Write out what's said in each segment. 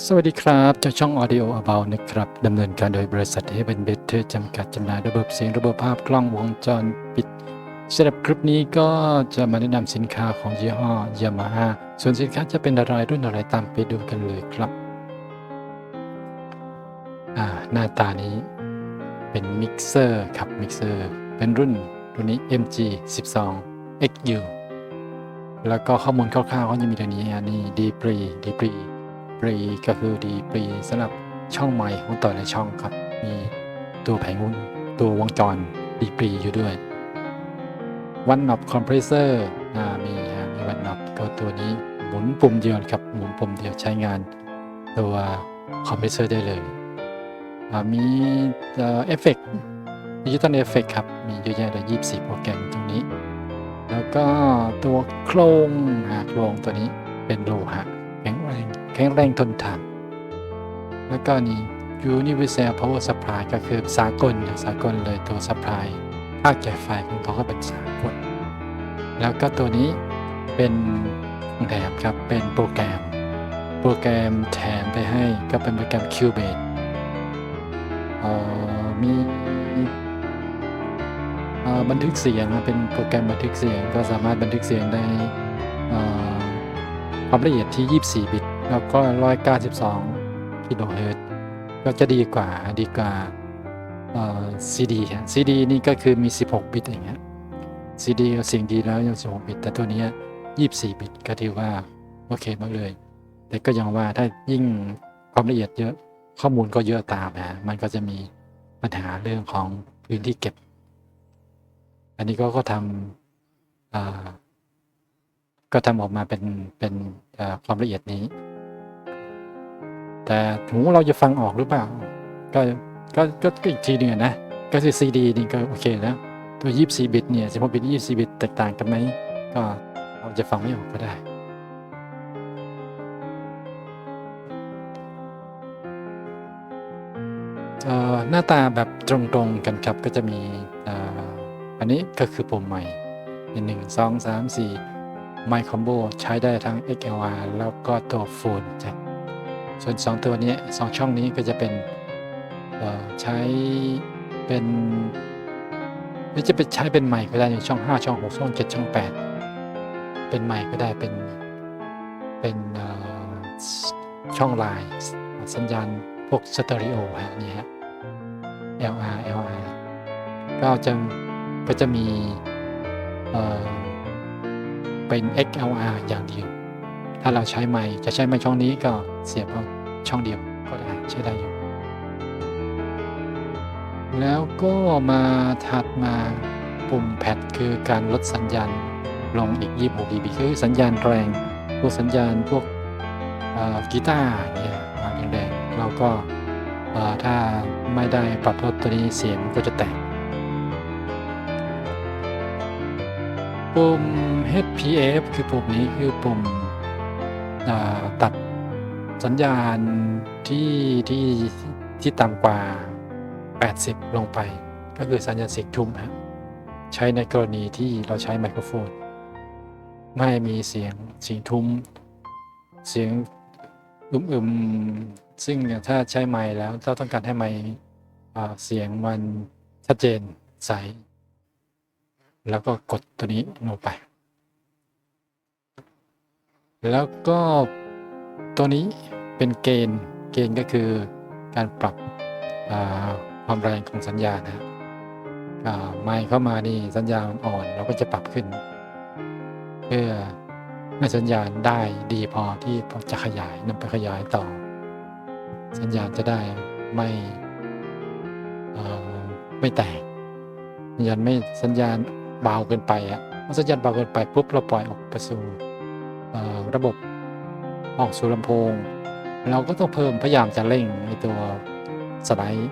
สวัสดีครับจากช่อง Audio About นะครับดำเนินการโดยบริษัท Heaven Better จำกัดจำหน่ายระบบเสียงระบบภาพกล้องวงจรปิดสำหรับคลิปนี้ก็จะมาแนะนำสินค้าของยี่ห้อ Yamaha ส่วนสินค้าจะเป็นอะไรรุ่นอะไรตามไปดูกันเลยครับอ่าหน้าตานี้เป็นมิกเซอร์ครับมิกเซอร์เป็นรุ่นรุ่นนี้ MG 12 XU แล้วก็ข้อมูลคร่าวๆเขาจะมีดังนี้อันนี้ดีปรีดีปรี ปรีก็คือดีปรีสำหรับช่องไมค์ของต่อในช่องครับ มีตัวแผงวงตัววงจรดีปรีอยู่ด้วยวันนอบคอมเพรสเซอร์มีมีวันนอบก็ตัวนี้หมุนปุ่มเดียวครับหมุนปุ่มเดียวใช้งาน ตัวคอมเพรสเซอร์ได้เลยมีเอฟเฟกต์ดิจิตอลเอฟเฟกครับ มีเยอะแยะเลย24 โปรแกรมตรงนี้ แล้วก็ตัวโครงโครงตัวนี้เป็นโลหะ แข็งแรงทนทาน แล้วก็นี่ Universal Power Supply ก็คือสากลสากลเลยตัว Supply ภาคจ่ายไฟของเขาก็เป็นสากลแล้วก็ตัวนี้เป็นแถมครับ เป็นโปรแกรม โปรแกรมแถมไปให้ก็เป็นโปรแกรม Cubase เอ่อมีบันทึกเสียงเป็นโปรแกรมบันทึกเสียงก็สามารถบันทึกเสียงได้ความละเอียดที่ 24 บิต แล้วก็ 192 กิโลเฮิรตซ์ก็จะดีกว่าดีกว่าเอ่อ CD ฮะ CD นี่ก็คือมี 16 บิตอย่างเงี้ย CD เสียงดีแล้วยัง 16 บิต แต่ตัวนี้ย24 บิตก็ถือว่า โอเคมากเลย แต่ก็ยังว่าถ้ายิ่งความละเอียดเยอะข้อมูลก็เยอะตามนะมันก็จะมีปัญหาเรื่องของพื้นที่เก็บ อันนี้ก็ก็ทำก็ทำออกมาเป็นเป็นความละเอียดนี้ แต่หูเราจะฟังออกหรือเปล่า ก็ก็ก็อีกทีหนึงนะ ก็คือ CD นี่ก็โอเคแล้วตัว24บิตเนี่ย16บิต24บิตแตกต่างกันไหมก็เราจะฟังไม่ออกก็ได้เอ่อหน้าตาแบบตรงๆกันครับก็จะมีอ,อันนี้ก็คือปุ่มใหม่มีหนึ่งสองสามสี่ไมค์คอมโบใช้ได้ทั้ง XLR แล้วก็ตัวโฟนจ็ค ส่วน 2 ตัวนี้สองช่องนี้ก็จะเป็นใช้เป็นหรือจะเป็นใช้เป็นไมค์ก็ได้อย่าช่อง 5 ช่อง 6 ช่อง 7 ช่อง 8 เป็นไมค์ก็ได้เป็นเป็นช่องไลน์สัญญาณพวกสเตอริโอฮะนี่ฮะ LR LR ก็จะก็จะมีเเป็น XLR อย่างเดียว ถ้าเราใช้ไมค์จะใช้ไมค์ช่องนี้ก็เสียบเอาช่องเดียวก็ได้ใช้ได้อยู่ แล้วก็มาถัดมาปุ่มแพดคือการลดสัญญาณลงอีก 26 dB คือสัญญาณแรง พวกสัญญาณพวกกีตาร์เนี่ยมาแรงๆเราก็ถ้าไม่ได้ปรับลดตัวนี้เสียงก็จะแตกปุ่ม HPF คือปุ่มนี้คือปุ่ม ตัดสัญญาณที่ที่ที่ต่ำกว่า 80 ลงไป ก็คือสัญญาณเสียงทุ้มฮะใช้ในกรณีที่เราใช้ไมโครโฟน ไม่มีเสียงเสียงทุ้ม เสียงอึมๆซึ่งถ้าใช้ไมค์แล้วเราต้องการให้ไมค์เสียงมันชัดเจนใส แล้วก็กดตัวนี้ลงไป แล้วก็ตัวนี้เป็นเกณฑ์เกณฑ์ก็คือการปรับความแรงของสัญญาณนะอ่าไมค์เข้ามานี่สัญญาณอ่อนเราก็จะปรับขึ้น เพื่อให้สัญญาณได้ดีพอที่พอจะขยายนำไปขยายต่อ สัญญาณจะได้ไม่ไม่แตกสัญญาณไม่สัญญาณเบาเกินไปอะเมื่อสัญญาณเบาเกินไปปุ๊บเราปล่อยออกไปสู่ ระบบออกสู่ลำโพง เราก็ต้องเพิ่มพยายามจะเร่งในตัวสไลด์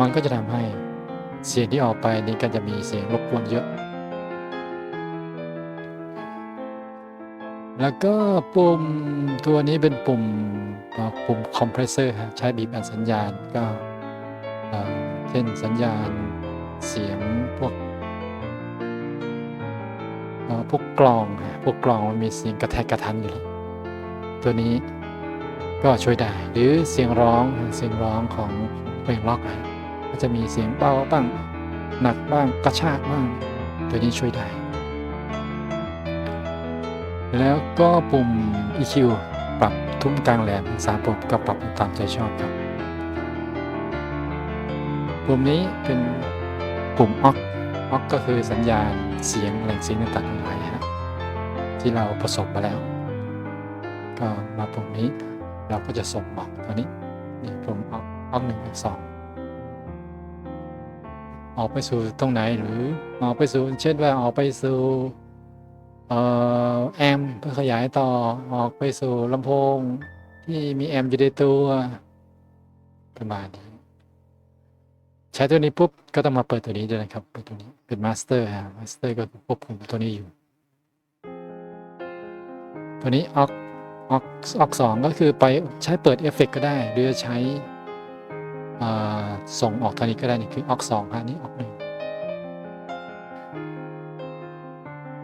มันก็จะทำให้เสียงที่ออกไปนี่ก็จะมีเสียงรบกวนเยอะ แล้วก็ปุ่มตัวนี้เป็นปุ่มปุ่มคอมเพรสเซอร์ใช้บีบอัดสัญญาณก็เอ่อเช่นสัญญาณเสียงพวกเอ่อพวก กลองพวกกลองมันมีเสียงกระแทกกระทันอยู่แล้วตัวนี้ก็ช่วยได้ หรือเสียงร้องเสียงร้องของเพลงล็อกอะก็จะมีเสียงเบาบ้างหนักบ้างกระชากบ้าง ตัวนี้ช่วยได้ แล้วก็ปุ่ม EQ ปรับทุ้มกลางแหลมสามปุ่มก็ปรับตามใจชอบครับ ปุ่มนี้เป็นปุ่ม OCK OCK ก็คือสัญญาณเสียงแหล่งเสียงต่างๆหลายฮะ ที่เราผสมมาแล้ว ก็มาปุ่มนี้เราก็จะส่งออกตัวนี้นี่ปุ่ม OCK OCK หนึ่งสองออกไปสู่ตรงไหนหรือออกไปสู่เช่นว่าออกไปสู่เอ่อแอมเพื่อขยายต่อออกไปสู่ลำโพงที่มีแอมอยู่ในตัวประมาณนี้ใช้ตัวนี้ปุ๊บก็ต้องมาเปิดตัวนี้ด้วยนะครับเปิดตัวนี้เป็นมาสเตอร์ฮะมาสเตอร์ก็ควบคุมตัวนี้อยู่ ตัวนี้ออกออกออกสองก็คือไปใช้เปิดเอฟเฟกก็ได้ หรือจะใช้ส่งออกตัวนี้ก็ได้นี่คือออกสองฮะนี่ออกหนึ่ง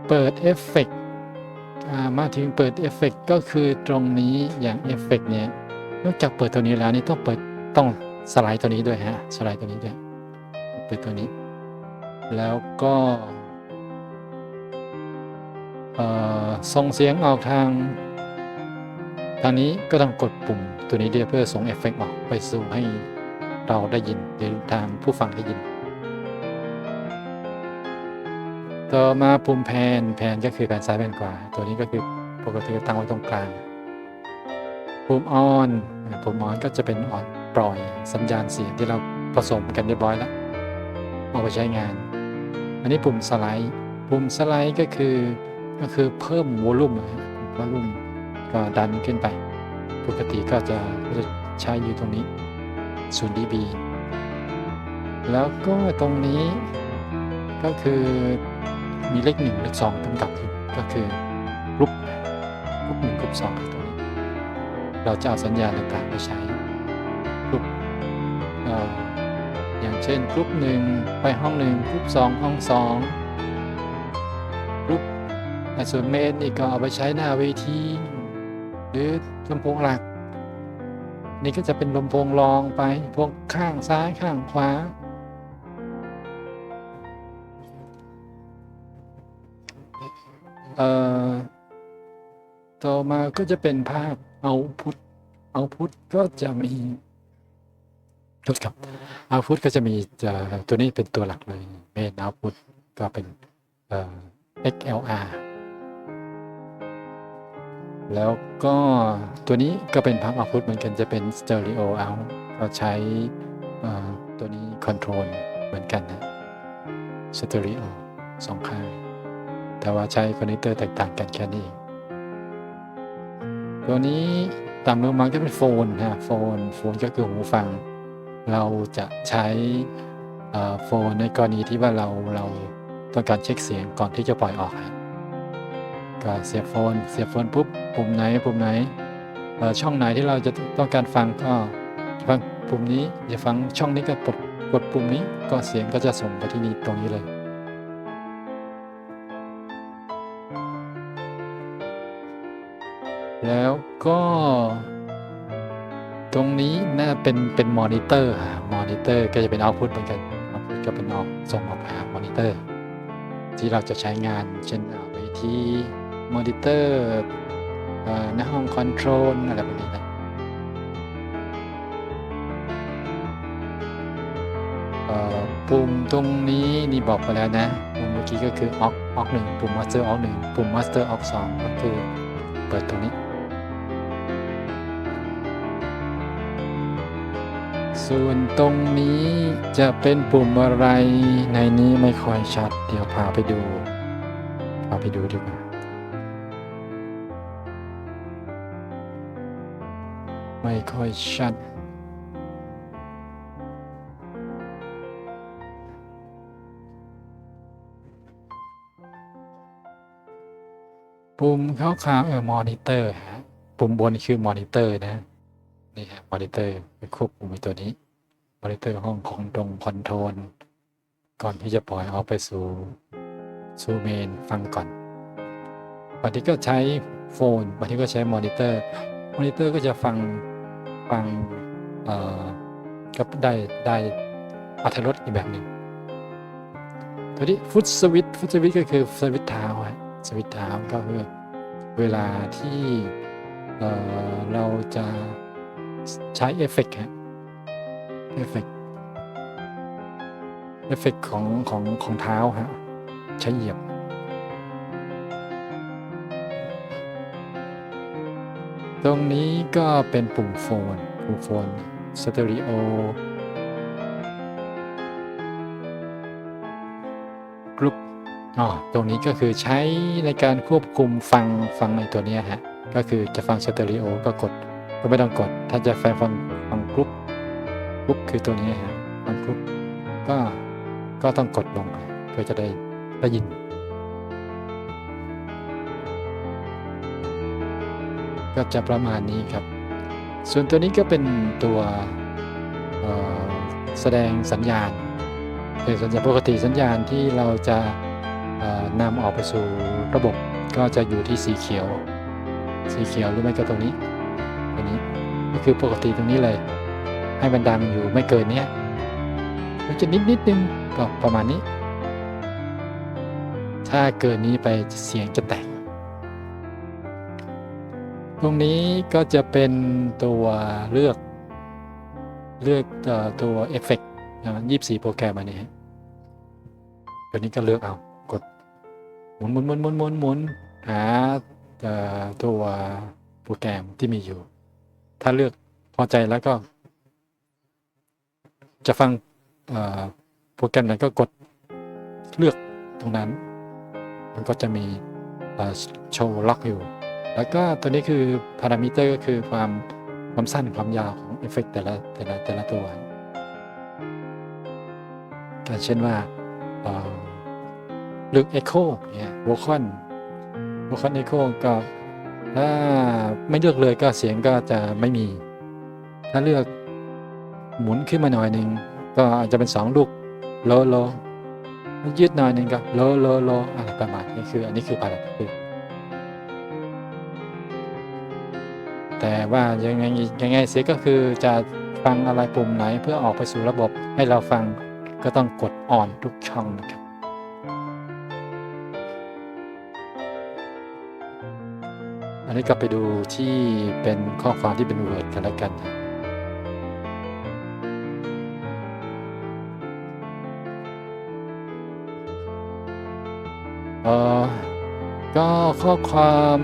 เปิดเอฟเฟกมาถึงเปิดเอฟเฟกก็คือตรงนี้อย่างเอฟเฟกเนี่ยนอกจากเปิดตัวนี้แล้วนี่ต้องเปิดต้องสไลด์ตัวนี้ด้วยฮะสไลด์ตัวนี้ด้วยเปิดตัวนี้ แล้วก็เอ่อ ส่งเสียงออกทาง ทางนี้ก็ต้องกดปุ่มตัวนี้เด้วยเพื่อส่งเอฟเฟกต์ออกไปสู่ให้เราได้ยินหรือทางผู้ฟังได้ยิน ต่อมาปุ่มแพนแพนก็คือแผนซ้ายแผนขวา ตัวนี้ก็คือปกติตั้งไว้ตรงกลางปุ่มออนปุ่มออนก็จะเป็นออนปล่อยสัญญาณเสียงที่เราผสมกันเรียบร้อยแล้วเอาไปใช้งาน อันนี้ปุ่มสไลด์ ปุ่มสไลด์ก็คือ ก็คือเพิ่มวอลุ่มวอลุ่มก็ดันขึ้นไป ปกติก็จะใช้อยู่ตรงนี้0 dB แล้วก็ตรงนี้ก็คือมีเลขหนึ่งเลขสองกำกับอยู่ก็คือกรุ๊ปกรุ๊ปหนึ่งกรุ๊ปสองตรงนี้ เราจะเอาสัญญาณต่างๆไปใช้กรุ๊ปออย่างเช่นกรุ๊ปหนึ่งไปห้องหนึ่งกรุ๊ปสองห้องสอง ส่วนเมนนี่ก็เอาไปใช้หน้าเวที หรือลำโพงหลัก นี่ก็จะเป็นลำโพงรองไปพวกข้างซ้ายข้างขวาเอ่อต่อมาก็จะเป็นภาพเอาพุทเอาพุทก็จะมีโทษครับเอาพุทก็จะมีจะตัวนี้เป็นตัวหลักเลยเมนเอาพุทก็เป็นเอ่อ XLR แล้วก็ตัวนี้ก็เป็นพักเอาพุทเหมือนกันจะเป็นสเตอริโอเอาก็ใช้ตัวนี้คอนโทรลเหมือนกันนะสเตอริโอสองข้าง แต่ว่าใช้คอนเนคเตอร์แตกต่างกันแค่นี้เองตัวนี้ตามลงมาก็เป็นโฟนนะโฟนโฟนก็คือหูฟัง เราจะใช้โฟนในกรณีที่ว่าเราเราต้องการเช็คเสียงก่อนที่จะปล่อยออกครับ ก็เสียบโฟน เสียบโฟนปุ๊บปุ่มไหนปุ่มไหนช่องไหนที่เราจะต้องการฟังก็ฟังปุ่มนี้อย่าฟังช่องนี้ก็กดกดปุ่มนี้ก็เสียงก็จะส่งไปที่นี่ตรงนี้เลย แล้วก็ตรงนี้น่าเป็นเป็นมอนิเตอร์ฮะมอนิเตอร์ก็จะเป็นเอาพุตเหมือนกันเอาพุตก็เป็นออกส่งออกหามอนิเตอร์ ที่เราจะใช้งานเช่นเอาไปที่ มอนิเตอร์หน้าห้องคอนโทรลอะไรแบบนี้นะปุ่มตรงนี้นี่บอกไปแล้วนะปุ่มเมื่อกี้ก็คือออกออกหนึ่งปุ่มมาสเตอร์ออกหนึ่งปุ่มมาสเตอร์ออกสองก็คือเปิดตรงนี้ ส่วนตรงนี้จะเป็นปุ่มอะไรในนี้ไม่ค่อยชัด เดี๋ยวพาไปดู พาไปดูดีกว่า ไม่ค่อยชัด ปุ่มขาวๆเออมอนิเตอร์ฮะปุ่มบนคือมอนิเตอร์นะนี่ฮะมอนิเตอร์ไปควบคุมตัวนี้มอนิเตอร์ห้องของตรงคอนโทรลก่อนที่จะปล่อยออกไปสู่สู่เมนฟังก่อนบางทีก็ใช้โฟนบางทีก็ใช้มอนิเตอร์ มอนิเตอร์ก็จะฟัง ฟังก็ได้ได้อัธรสอีกแบบหนึ่งตัวนี้ฟุตสวิตฟุตสวิตก็คือสวิตเท้าฮะสวิตเท้าก็คือเวลาที่เราจะใช้เอฟเฟกต์ฮะเอฟเฟกต์เอฟเฟกต์ของของของเท้าฮะใช้เหยียบ ตรงนี้ก็เป็นปุ่มโฟน ปุ่มโฟนสเตอริโอกรุ๊ปอ๋อตรงนี้ก็คือใช้ในการควบคุมฟังฟังในตัวนี้ฮะ ก็คือจะฟังสเตอริโอก็กด ก็ไม่ต้องกด ถ้าจะฟังฟังฟังกรุ๊ปกรุ๊ปคือตัวนี้ฮะ ฟังกรุ๊ปก็ ก็ต้องกดลงเพื่อจะได้ได้ยิน ก็จะประมาณนี้ครับ ส่วนตัวนี้ก็เป็นตัวแสดงสัญญาณเป็นสัญญาณปกติสัญญาณที่เราจะนำออกไปสู่ระบบก็จะอยู่ที่สีเขียว สีเขียวหรือไม่ก็ตรงนี้ตัวนี้ก็คือปกติตรงนี้เลย ให้มันดังอยู่ไม่เกินเนี้ยมันจะนิดนิดนึงก็ประมาณนี้ ถ้าเกินนี้ไปเสียงจะแตก ตรงนี้ก็จะเป็นตัวเลือกเลือกตัวเอฟเฟกต์ยี่สี่โปรแกรมอันนี้ตัวนี้ก็เลือกเอา กดหมุนหมุนหมุนหมุนหมุนหมุนหาตัวโปรแกรมที่มีอยู่ ถ้าเลือกพอใจแล้วก็ จะฟังโปรแกรมไหนก็กดเลือกตรงนั้น มันก็จะมีโชว์ล็อกอยู่ แล้วก็ตัวนี้คือพารามิเตอร์ก็คือความความสั้นความยาวของเอฟเฟกต์แต่ละแต่ละแต่ละตัวก็เช่นว่าเอ่อเลือก Echo เนี่ย Vocal Vocal Echo ก็ถ้าไม่เลือกเลยก็เสียงก็จะไม่มี ถ้าเลือกหมุนขึ้นมาหน่อยหนึ่งก็อาจจะเป็นสองลูกโลโลยืดหน่อยหนึ่งก็โลโลโลอะไรประมาณนี้คือ อันนี้คือพารามิเตอร์ แต่ว่ายังไงยังไงเสียก็คือจะฟังอะไรปุ่มไหนเพื่อออกไปสู่ระบบให้เราฟังก็ต้องกดอ่อนทุกช่องนะครับอันนี้ก็ไปดูที่เป็นข้อความที่เป็น Word กันแล้วกันนะเออ ก็ข้อความ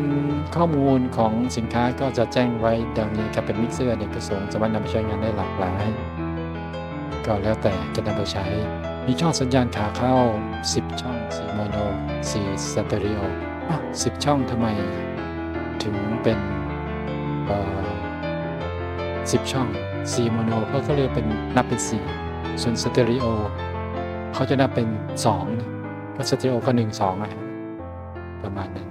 ข้อมูลของสินค้าก็จะแจ้งไว้ดังนี้ครับเป็นมิกเซอร์เนกประสงค์สามารถนำไปใช้งานได้หลากหลาย ก็แล้วแต่จะนำไปใช้ มีช่องสัญญาณขาเข้า 10 ช่อง4โมโน4สเตอริโออะ10 ช่องทำไม ถึงเป็นเอ่อ10 ช่อง4โมโนเขาก็เลยเป็นนับเป็น 4 ส่วนสเตอริโอเขาจะนับเป็น 2 ก็สเตอริโอก็1 2อะ ประมาณนั้น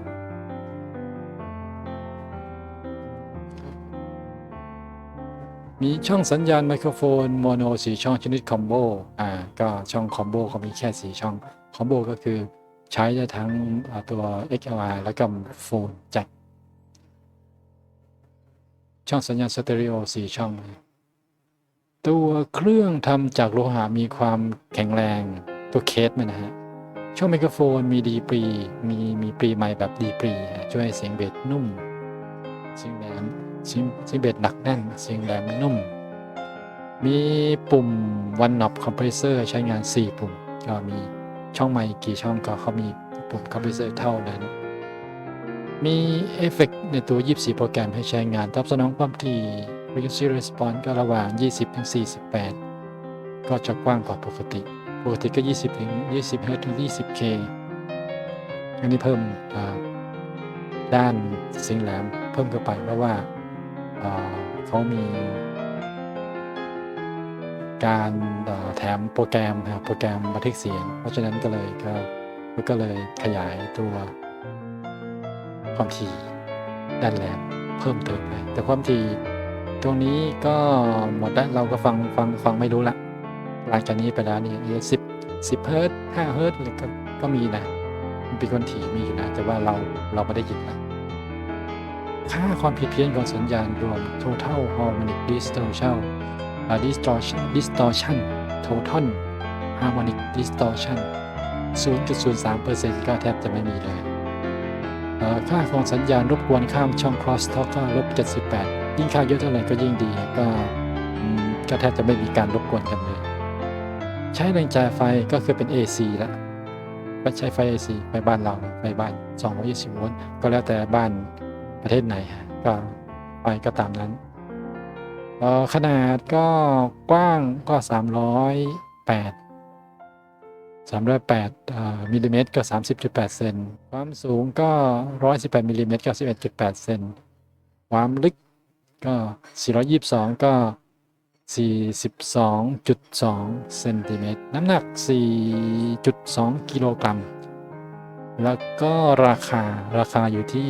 มีช่องสัญญาณไมโครโฟนโมโนสีช่องชนิดคอมโบอ่าก็ช่องคอมโบเขามีแค่สีช่องคอมโบก็คือใช้ได้ทั้งตัว XLR แล้วก็โฟนแจ็คช่องสัญญาณสเตอริโอสี่ช่อง ตัวเครื่องทำจากโลหะมีความแข็งแรงตัวเคสมันนะฮะ ช่องไมโครโฟนมีดีปรีมีมีปรีไมค์แบบดีปรีช่วยให้เสียงเบสนุ่ม เสียงแหลมเสียงเสียงเบสหนักแน่น เสียงแหลมนุ่ม มีปุ่มวันน็อบคอมเพรสเซอร์ใช้งาน 4 ปุ่ม ก็มีช่องไมค์กี่ช่องก็เขามีปุ่มคอมเพรสเซอร์เท่านั้น มีเอฟเฟกในตัว 24 โปรแกรมให้ใช้งานตอบสนองความถี่ frequency response ก็ระหว่าง 20ถึง48 ก็จะกว้างกว่าปกติ ปกติก็ 20ถึง20เฮิรตถึง 20k อันนี้เพิ่มด้านสียงแหลมเพิ่มเข้าไปเพราะว่าเขามี การแถมโปรแกรมนะครับโปรแกรมบันทึกเสียง เพราะฉะนั้นก็เลยก็ก็เลยขยายตัวความถี่ด้านแหลมเพิ่มเติมไปแต่ความถี่ตรงนี้ก็หมดแล้วเราก็ฟังฟังฟังไม่รู้ละ หลังจากนี้ไปแล้วนี่สิบสิบเฮิร์ตห้าเฮิร์ตอะไรก็ก็มีนะมันเป็นคนถี่มีอยู่นะ แต่ว่าเราเราไม่ได้ยินละค่าความผิดเพี้ยนของสัญญาณรวม total harmonic distortion distortion distortion total harmonic distortion 0.03%ก็แทบจะไม่มีเลย ค่าของสัญญาณรบกวนข้ามช่อง cross talk ก็ลบ78 ยิ่งค่าเยอะเท่าไหร่ก็ยิ่งดี ก็ก็แทบจะไม่มีการรบกวนกันเลย ใช้แรงจ่ายไฟก็คือเป็น AC แล้วก็ใช้ไฟ AC ไฟบ้านเราไฟบ้าน 220โวลต์ก็แล้วแต่บ้านประเทศไหนก็ไฟก็ตามนั้นขนาดก็กว้างก็ 308 308อ่ามิลลิเมตรก็ 30.8 เซน ความสูงก็ 118มิลลิเมตรก็11.8 เซน ความลึกก็ 422 ก็ 42.2เซนติเมตรน้ำหนัก 4.2 กิโลกรัม แล้วก็ราคาราคาอยู่ที่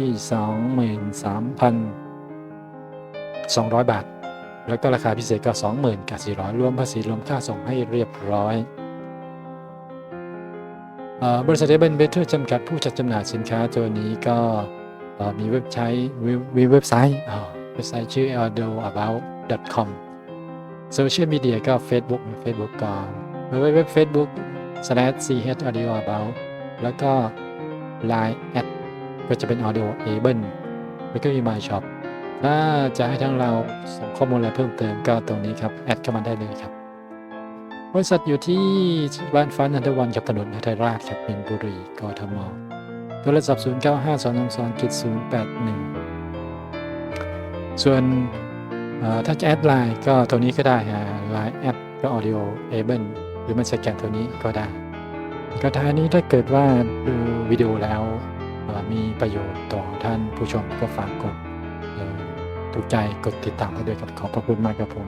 23,200 บาท แล้วก็ราคาพิเศษก็ 20,000กับ400 รวมภาษีรวมค่าส่งให้เรียบร้อยบริษัทเอเบนเบเทอร์จำกัดผู้จัดจำหน่ายสินค้าตัวนี้ก็มีเว็บใช้มีมีเว็บไซต์อ่าเว็บไซต์ชื่อ a d o about com โซเชียลมีเดียก็ Facebook Facebook ก็เว็บเว็บ Facebook slash ch audio about แล้วก็ Line แอดก็จะเป็น audio able แล้วก็มี my shop ถ้าจะให้ทางเราส่งข้อมูลอะไรเพิ่มเติมก็ตรงนี้ครับ แอดเข้ามาได้เลยครับ บริษัทอยู่ที่บ้านฟ้านันทวันกับถนนพัทยราชครับมินบุรีกทมโทรศัพท์ 0 9 5 2 2 2 0 8 1 ส่วนเอ่อ ถ้าจะแอดไลน์ก็ตัวนี้ก็ได้ไลน์แอดก็ audio able หรือมันสแกนตัวนี้ก็ได้ก็ท้ายนี้ถ้าเกิดว่าดูวิดีโอแล้วมีประโยชน์ต่อท่านผู้ชมก็ฝากกดถูกใจกดติดตามให้ด้วยครับขอบพระคุณมากครับผม